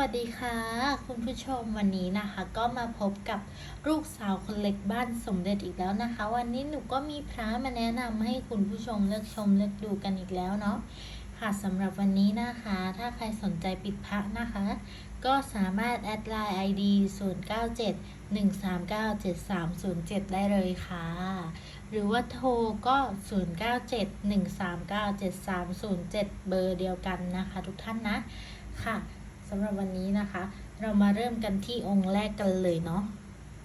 วัสดีค่ะ คุณผู้ชมวันนี้นะคะ ก็มาพบกับลูกสาวคนเล็กบ้านสมเด็จอีกแล้วนะคะ วันนี้หนูก็มีพระมาแนะนำให้คุณผู้ชมเลือกชมเลือกดูกันอีกแล้วเนาะค่ะสำหรับวันนี้นะคะ ถ้าใครสนใจปิดพระนะคะ ก็สามารถแอดไลน์ ID 097 139 7307 ได้เลยค่ะ หรือว่าโทรก็ 097 139 7307 เบอร์เดียวกันนะคะ ทุกท่านนะค่ะ สำหรับวันนี้นะคะ เรามาเริ่มกันที่องค์แรกกันเลยเนาะ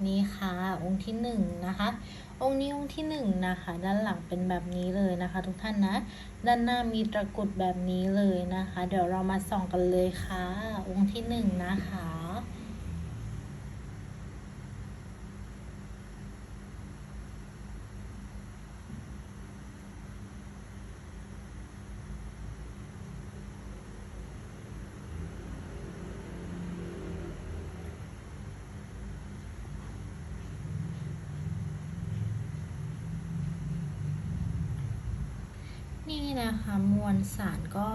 นี่ค่ะองค์ที่หนึ่งนะคะ องค์นี้องค์ที่หนึ่งนะคะ ด้านหลังเป็นแบบนี้เลยนะคะ ทุกท่านนะ ด้านหน้ามีตะกุดแบบนี้เลยนะคะ เดี๋ยวเรามาส่องกันเลยค่ะ องค์ที่หนึ่งนะคะ นี่นะคะมวลสารก็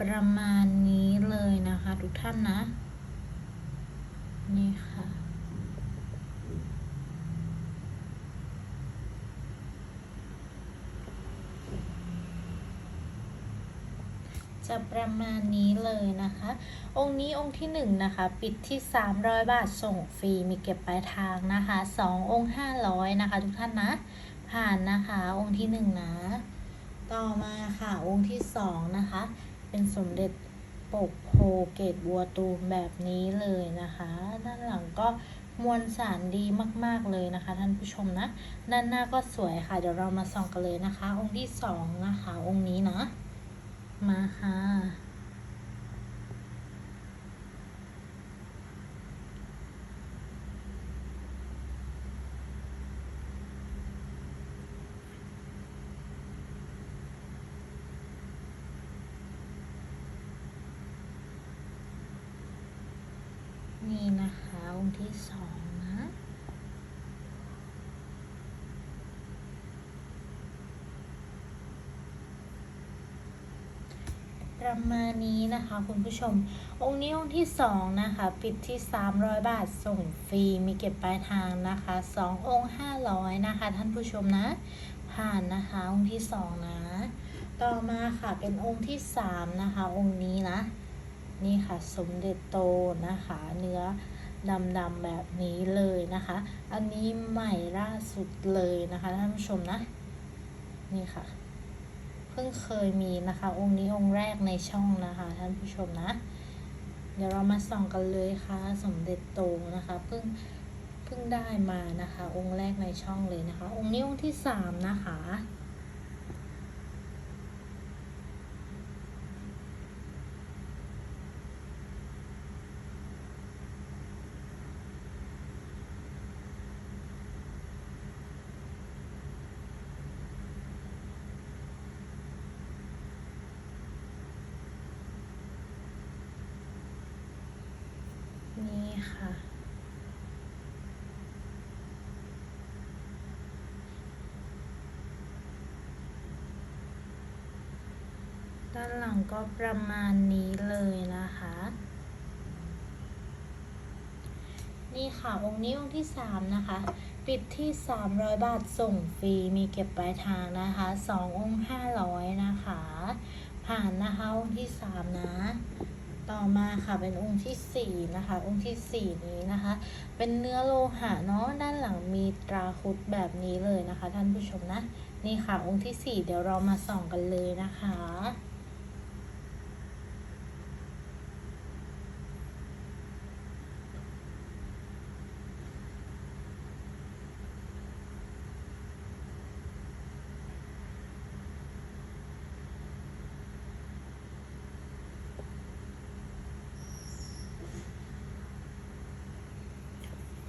ประมาณนี้เลยนะคะ ทุกท่านนะ นี่ค่ะ จะประมาณนี้เลยนะคะ องค์นี้องค์ที่หนึ่งนะคะ ปิดที่ 300 บาทส่งฟรีมีเก็บปลายทางนะคะสององค์ 500 นะคะ ทุกท่านนะ ผ่านนะคะ องค์ที่หนึ่งนะ ต่อมาค่ะองค์ที่สองนะคะ เป็นสมเด็จปกโพเกตบัวตูมแบบนี้เลยนะคะ ด้านหลังก็มวลสารดีมาก ๆ เลยนะคะ ท่านผู้ชมนะ ด้านหน้าก็สวยค่ะ เดี๋ยวเรามาส่องกันเลยนะคะ องค์ที่สองนะคะ องค์นี้นะ มาค่ะ นี่นะคะองค์ที่สองนะ ประมาณนี้นะคะคุณผู้ชม องค์นี้องค์ที่สองนะคะ ปิดที่ 300 บาทส่งฟรี มีเก็บปลายทางนะคะสององค์ 500 นะคะ ท่านผู้ชมนะ ผ่านนะคะองค์ที่สองนะ ต่อมาค่ะเป็นองค์ที่สามนะคะ องค์นี้นะ นี่ค่ะสมเด็จโตนะคะ เนื้อดำๆแบบนี้เลยนะคะ อันนี้ใหม่ล่าสุดเลยนะคะท่านผู้ชมนะ นี่ค่ะ เพิ่งเคยมีนะคะ องค์นี้องค์แรกในช่องนะคะท่านผู้ชมนะ เดี๋ยวเรามาส่องกันเลยค่ะ สมเด็จโตนะคะเพิ่งเพิ่งได้มานะคะ องค์แรกในช่องเลยนะคะ องค์นี้องค์ที่สามนะคะ นี่ค่ะ ด้านหลังก็ประมาณนี้เลยนะคะ นี่ค่ะองค์นี้องค์ที่สามนะคะ ปิดที่ 300 บาทส่งฟรีมีเก็บปลายทางนะคะสององค์ 500 นะคะ ผ่านนะคะองค์ที่สามนะต่อมาค่ะเป็นองค์ที่สี่นะคะ องค์ที่สี่นี้นะคะ เป็นเนื้อโลหะเนาะด้านหลังมีตราคุดแบบนี้เลยนะคะ ท่านผู้ชมนะ นี่ค่ะองค์ที่สี่เดี๋ยวเรามาส่องกันเลยนะคะ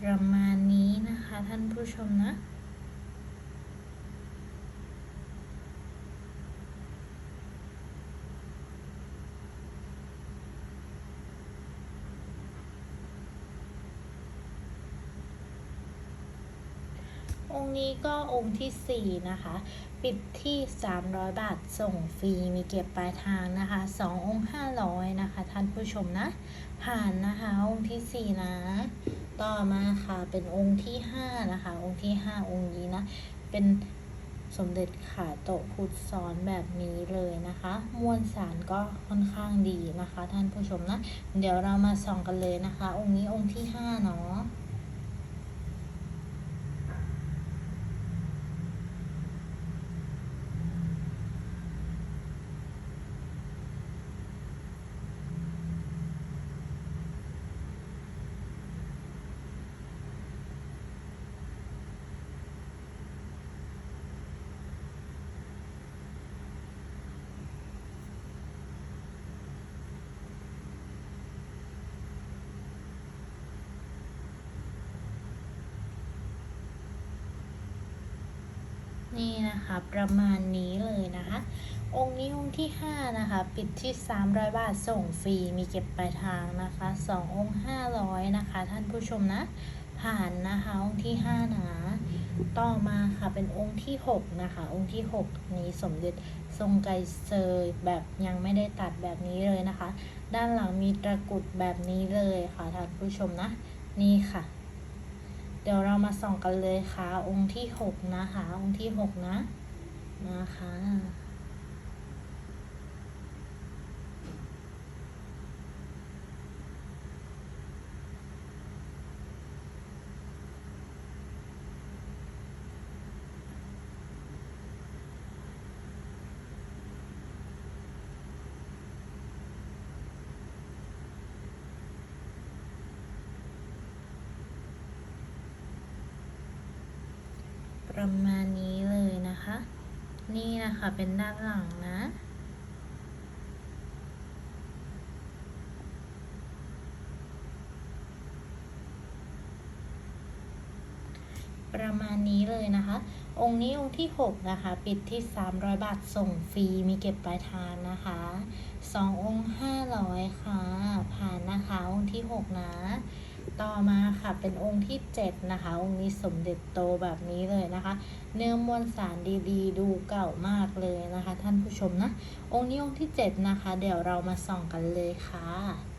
ประมาณนี้นะคะท่านผู้ชมนะ องค์นี้ก็องค์ที่สี่นะคะ ปิดที่ 300 บาท ส่งฟรี มีเก็บปลายทางนะคะสององค์ 500 นะคะ ท่านผู้ชมนะ ผ่านนะคะ องค์ที่สี่นะ ต่อมาค่ะเป็นองค์ที่ห้านะคะ องค์ที่ห้าองค์นี้นะเป็นสมเด็จขาโตะพุทธซ้อนแบบนี้เลยนะคะ มวลสารก็ค่อนข้างดีนะคะ ท่านผู้ชมนะ เดี๋ยวเรามาส่องกันเลยนะคะ องค์นี้องค์ที่ห้าเนาะ นี่นะคะประมาณนี้เลยนะคะ องค์นี้องค์ที่ 5 นะคะ ปิดที่ 300 บาทส่งฟรีมีเก็บปลายทางนะคะ 2 องค์ 500 นะคะ ท่านผู้ชมนะ ผ่านนะคะ องค์ที่ 5 นะต่อมาค่ะเป็นองค์ที่ 6 นะคะ องค์ที่ 6 นี้สมเด็จทรงไกเซยแบบยังไม่ได้ตัดแบบนี้เลยนะคะ ด้านหลังมีตะกุดแบบนี้เลยค่ะท่านผู้ชมนะ นี่ค่ะ เดี๋ยวเรามาส่องกันเลยค่ะ องค์ที่หกนะคะ องค์ที่หกนะ นะคะ ประมาณนี้เลยนะคะ นี่นะคะเป็นด้านหลังนะประมาณนี้เลยนะคะ องค์นี้องค์ที่ 6 นะคะ ปิดที่ 300 บาท ส่งฟรี มีเก็บปลายทางนะคะ 2 องค์ 500 ค่ะ ผ่านนะคะ องค์ที่ 6 นะ ต่อมาค่ะเป็นองค์ที่ 7 นะคะ องค์นี้สมเด็จโตแบบนี้เลยนะคะ เนื้อมวลสารดีๆ ดูเก่ามากเลยนะคะ ท่านผู้ชมนะ องค์นี้องค์ที่ 7 นะคะ เดี๋ยวเรามาส่องกันเลยค่ะ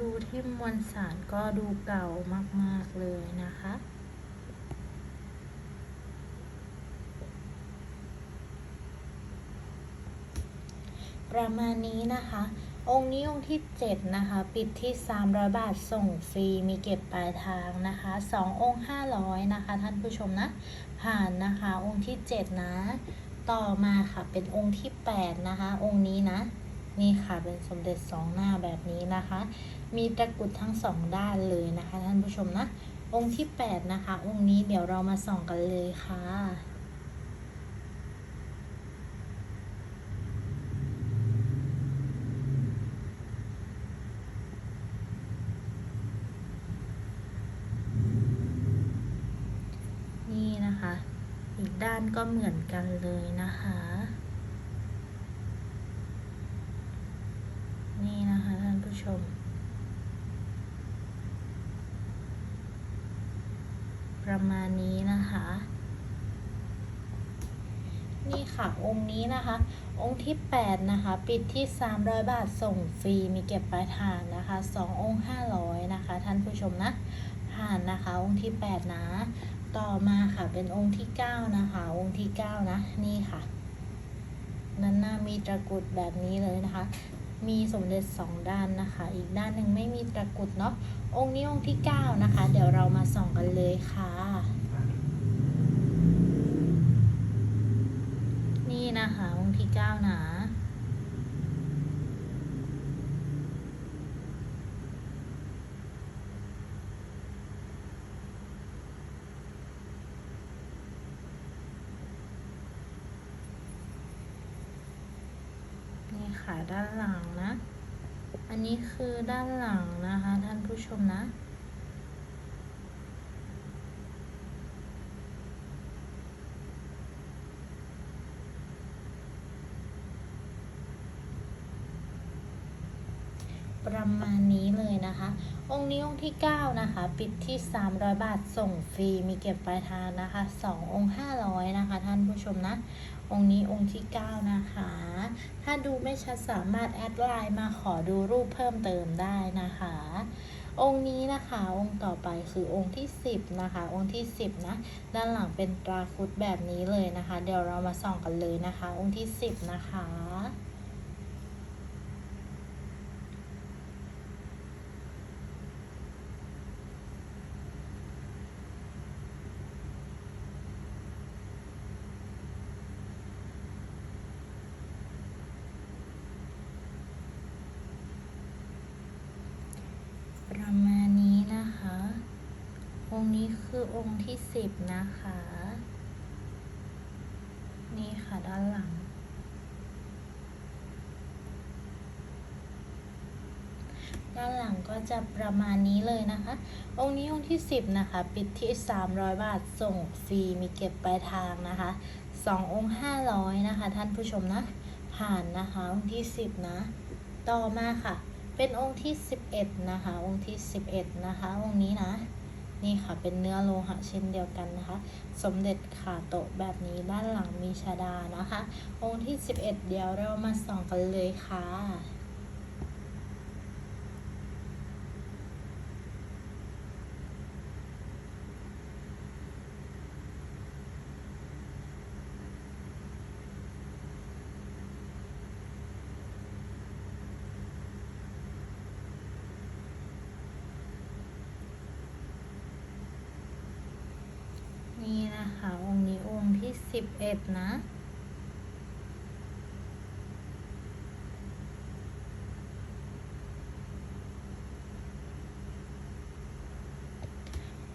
ดูที่มวลสารก็ดูเก่ามาก ๆ เลยนะคะ ประมาณนี้นะคะ องค์นี้องค์ที่ 7 นะคะ ปิดที่ 300 บาทส่งฟรีมีเก็บปลายทางนะคะ 2 องค์ 500 นะคะ ท่านผู้ชมนะ ผ่านนะคะ องค์ที่ 7 นะ ต่อมาค่ะเป็นองค์ที่ 8 นะคะ องค์นี้นะนี่ค่ะเป็นสมเด็จสองหน้าแบบนี้นะคะ มีตะกุดทั้งสองด้านเลยนะคะท่านผู้ชมนะ องค์ที่ 8 นะคะ องค์นี้เดี๋ยวเรามาส่องกันเลยค่ะนี่นะคะ อีกด้านก็เหมือนกันเลยนะคะ นี่นะคะท่านผู้ชม ประมาณนี้นะคะ นี่ค่ะ องค์นี้นะคะ องค์ที่ 8 นะคะ ปิดที่ 300 บาทส่งฟรีมีเก็บปลายทางนะคะ 2 องค์ 500 นะคะ ท่านผู้ชมนะ ผ่านนะคะ องค์ที่ 8 นะ ต่อมาค่ะเป็นองค์ที่ 9 นะคะ องค์ที่ 9 นะ นี่ค่ะนั้นหน้ามีตะกุดแบบนี้เลยนะคะ มีสมเด็จสองด้านนะคะ อีกด้านหนึ่งไม่มีตะกุดเนาะองค์นี้องค์ที่ 9 นะคะ เดี๋ยวเรามาส่องกันเลยค่ะ นี่ นะคะองค์ที่9นะนี่ค่ะด้านหลังนะ อันนี้คือด้านหลังนะคะ ท่านผู้ชมนะ ประมาณนี้เลยนะคะ องค์นี้องค์ที่ 9 นะคะ ปิดที่ 300 บาทส่งฟรีมีเก็บปลายทางนะคะ 2 องค์ 500 นะคะ ท่านผู้ชมนะ องค์นี้องค์ที่ 9 นะคะ ถ้าดูไม่ชัดสามารถแอดไลน์มาขอดูรูปเพิ่มเติมได้นะคะ องค์นี้นะคะ องค์ต่อไปคือองค์ที่ 10 นะคะ องค์ที่ 10 นะ ด้านหลังเป็นตราคุดแบบนี้เลยนะคะ เดี๋ยวเรามาส่องกันเลยนะคะ องค์ที่ 10 นะคะมาณนี้นะคะ องค์นี้คือองค์ที่สิบนะคะ นี่ค่ะด้านหลัง ด้านหลังก็จะประมาณนี้เลยนะคะ องค์นี้องค์ที่สิบนะคะ ปิดที่300บาทส่งฟรีมีเก็บปลายทางนะคะสององค์500นะคะ ท่านผู้ชมนะ ผ่านนะคะ องค์ที่สิบนะ ต่อมาค่ะ เป็นองค์ที่11นะคะ องค์ที่11นะคะ องค์นี้นะ นี่ค่ะเป็นเนื้อโลหะเช่นเดียวกันนะคะ สมเด็จขาโตะแบบนี้ด้านหลังมีชาดานะคะ องค์ที่ 11 เดี๋ยวเรามาส่องกันเลยค่ะ นี่นะคะ อง ค์นี้องค์ที่11นะ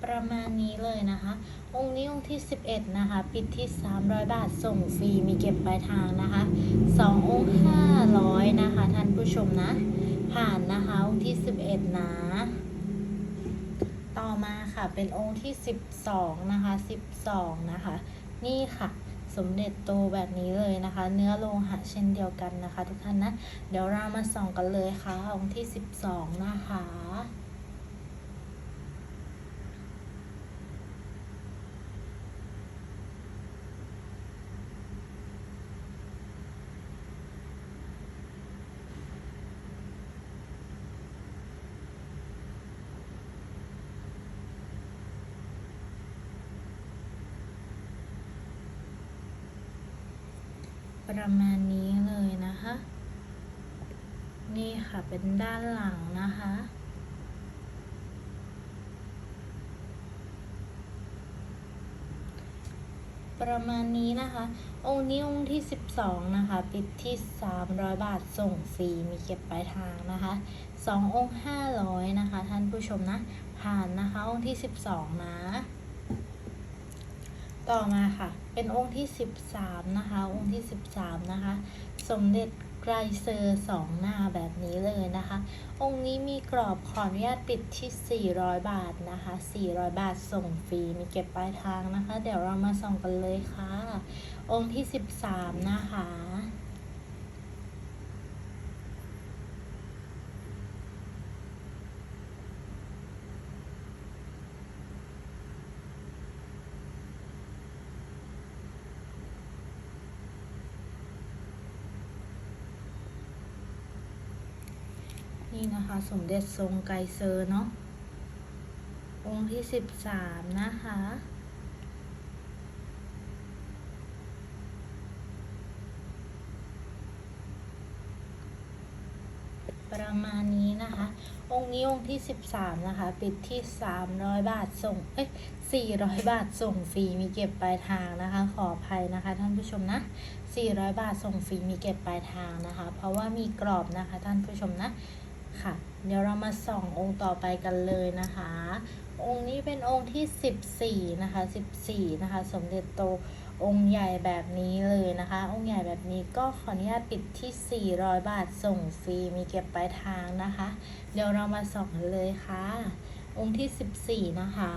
ประมาณนี้เลยนะคะ องค์นี้องค์ที่ 11 นะคะ ปิดที่ 300 บาทส่งฟรีมีเก็บปลายทางนะคะ2องค์500 นะคะ ท่านผู้ชมนะ ผ่านนะคะ องค์ที่ 11 นะต่อมาค่ะเป็นองค์ที่ 12 นะคะ 12 นะคะ นี่ค่ะสมเด็จโตแบบนี้เลยนะคะ เนื้อโลหะเช่นเดียวกันนะคะ ทุกท่านนะ เดี๋ยวเรามาส่องกันเลยค่ะองค์ที่ 12 นะคะ ประมาณนี้เลยนะคะ นี่ค่ะเป็นด้านหลังนะคะ ประมาณนี้นะคะ องค์นี้องค์ที่ 12 นะคะ ปิดที่ 300 บาทส่งฟรีมีเก็บปลายทางนะคะ2องค์500 นะคะ ท่านผู้ชมนะ ผ่านนะคะ องค์ที่ 12 นะ ต่อมาค่ะ เป็นองค์ที่ 13 นะคะ องค์ที่ 13 นะคะ สมเด็จไกรเซอร์สองหน้าแบบนี้เลยนะคะ องค์นี้มีกรอบขออนุญาตปิดที่ 400 บาทนะคะ 400 บาทส่งฟรี มีเก็บปลายทางนะคะ เดี๋ยวเรามาส่องกันเลยค่ะ องค์ที่ 13 นะคะ นี่นะคะ สมเด็จทรงไกรเซอร์เนาะองค์ที่13นะคะ ประมาณนี้นะคะ องค์นี้องค์ที่13นะคะ ปิดที่300บาทส่ง เอ้ย400บาทส่งฟรีมีเก็บปลายทางนะคะ ขออภัยนะคะ ท่านผู้ชมนะ400บาทส่งฟรีมีเก็บปลายทางนะคะ เพราะว่ามีกรอบนะคะ ท่านผู้ชมนะ ค่ะ เดี๋ยวเรามาส่ององค์ต่อไปกันเลยนะคะ องค์นี้เป็นองค์ที่ 14 นะคะ 14 นะคะ สมเด็จโตองค์ใหญ่แบบนี้เลยนะคะ องค์ใหญ่แบบนี้ก็ขออนุญาตปิดที่ 400 บาทส่งฟรีมีเก็บปลายทางนะคะ เดี๋ยวเรามาส่องเลยค่ะ องค์ที่ 14 นะคะ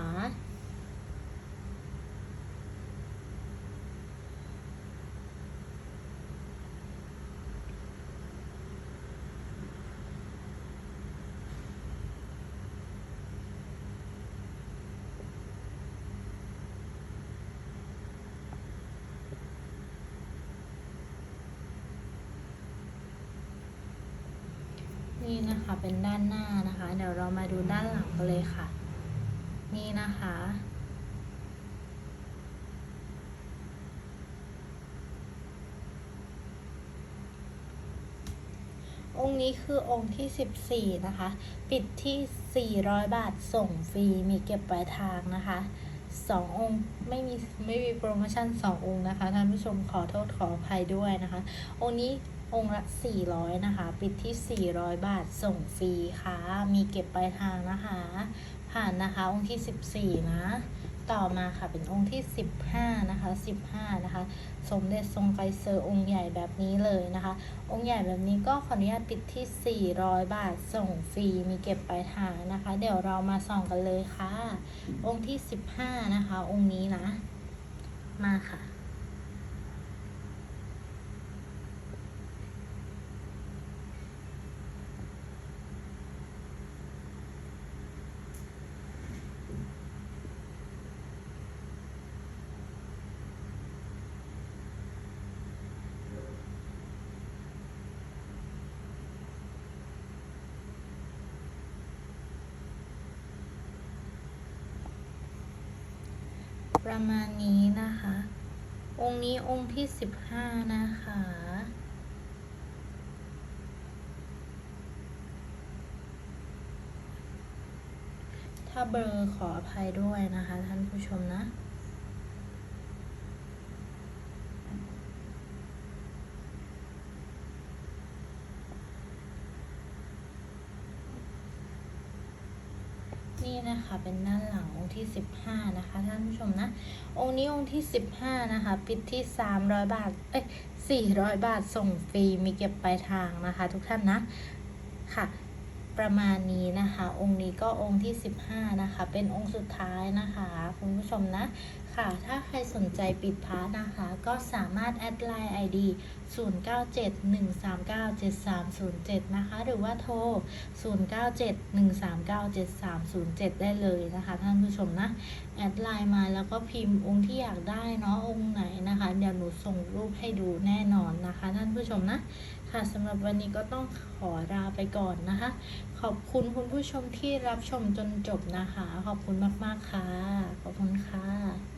นี่นะคะเป็นด้านหน้านะคะ เดี๋ยวเรามาดูด้านหลังกันเลยค่ะ นี่นะคะ องค์นี้คือองค์ที่ 14 นะคะ ปิดที่ 400 บาทส่งฟรีมีเก็บปลายทางนะคะสององค์ไม่มีไม่มีโปรโมชั่น2องค์นะคะท่านผู้ชมขอโทษขออภัยด้วยนะคะ องค์นี้ องค์ละ 400 นะคะ ปิดที่ 400 บาทส่งฟรีค่ะ มีเก็บปลายทางนะคะ ผ่านนะคะ องค์ที่ 14 นะ ต่อมาค่ะเป็นองค์ที่ 15 นะคะ 15 นะคะ สมเด็จทรงไกรเซอร์องค์ใหญ่แบบนี้เลยนะคะ องค์ใหญ่แบบนี้ก็ขออนุญาตปิดที่ 400 บาทส่งฟรี มีเก็บปลายทางนะคะ เดี๋ยวเรามาส่องกันเลยค่ะ องค์ที่ 15 นะคะ องค์นี้นะ มาค่ะ ประมาณนี้นะคะ องค์นี้องค์ที่15นะคะ ถ้าเบลอขออภัยด้วยนะคะท่านผู้ชมนะนี่นะคะเป็นด้านหลังองค์ ที่ 15 นะคะ ท่านผู้ชมนะ องค์นี้องค์ที่ 15 นะคะ ปิดที่ 300 บาท เอ้ย400 บาทส่งฟรีมีเก็บปลายทางนะคะ ทุกท่านนะค่ะ ประมาณนี้นะคะ องค์นี้ก็องค์ที่ 15 นะคะ เป็นองค์สุดท้ายนะคะ คุณผู้ชมนะค่ะ ถ้าใครสนใจปิดพาร์ทนะคะ ก็สามารถแอดไลน์ ID 0971397307 นะคะ หรือว่าโทร 0971397307 ได้เลยนะคะ ท่านผู้ชมนะ แอดไลน์มาแล้วก็พิมพ์องค์ที่อยากได้เนาะองค์ไหนนะคะ เดี๋ยวหนูส่งรูปให้ดูแน่นอนนะคะ ท่านผู้ชมนะ ค่ะสำหรับวันนี้ก็ต้องขอลาไปก่อนนะคะ ขอบคุณคุณผู้ชมที่รับชมจนจบนะคะ ขอบคุณมาก ๆ ค่ะ ขอบคุณค่ะ